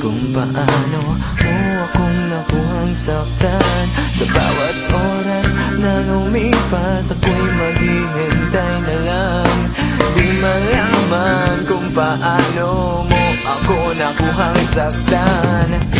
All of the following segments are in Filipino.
Kung paano mo akong nakuhang saktan. Sa bawat oras na lumipas Ako'y maghihintay na lang. Di malaman kung paano mo ako nakuhang saktan.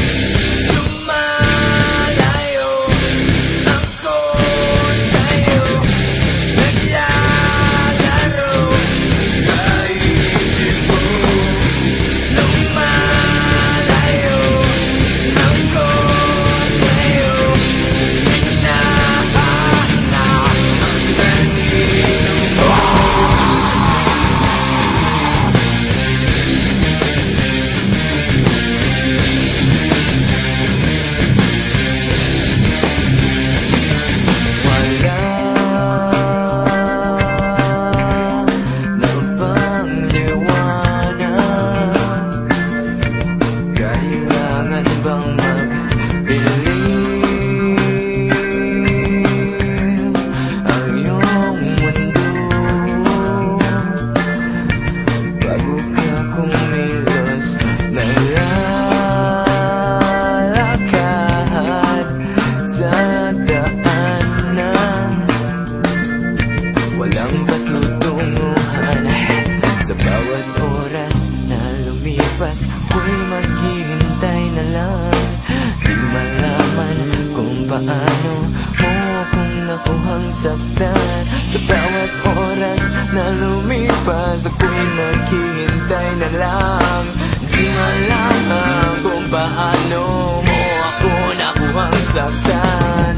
Lumipas Ako'y maghihintay na lang. Di malaman kung paano mo akong nakuhang saktan. Sa bawat oras na lumipas Ako'y maghihintay na lang. Di malaman kung paano mo ako nakuhang saktan